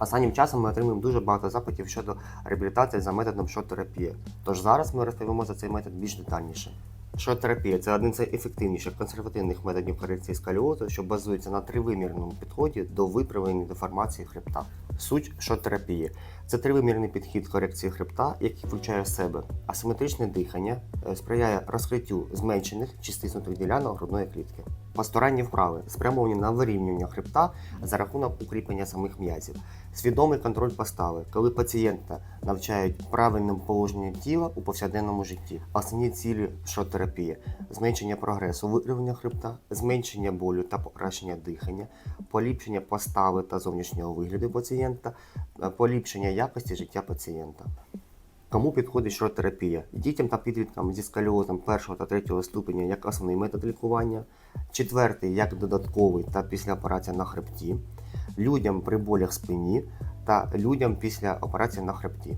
Останнім часом ми отримуємо дуже багато запитів щодо реабілітації за методом шот-терапії. Тож зараз ми розповімо за цей метод більш детальніше. Шот-терапія це один з ефективніших консервативних методів корекції сколіозу, що базується на тривимірному підході до виправлення деформації хребта. Суть шот-терапії це тривимірний підхід корекції хребта, який включає в себе асиметричне дихання, е, сприяє розкриттю зменшених чи стиснутих ділянок грудної клітки. Постуранні вправи спрямовані на вирівнювання хребта за рахунок укріплення самих м'язів. Свідомий контроль постави, коли пацієнта навчають правильним положенням тіла у повсякденному житті. Основні цілі шот-терапії – зменшення прогресу вирівняння хребта, зменшення болю та покращення дихання, поліпшення постави та зовнішнього вигляду пацієнта, е, поліпшення якості життя пацієнта. Кому підходить шот-терапія? Дітям та підліткам зі сколіозом першого та третього ступеня як основний метод лікування, четвертий як додатковий та після операції на хребті, людям при болях спині та людям після операції на хребті.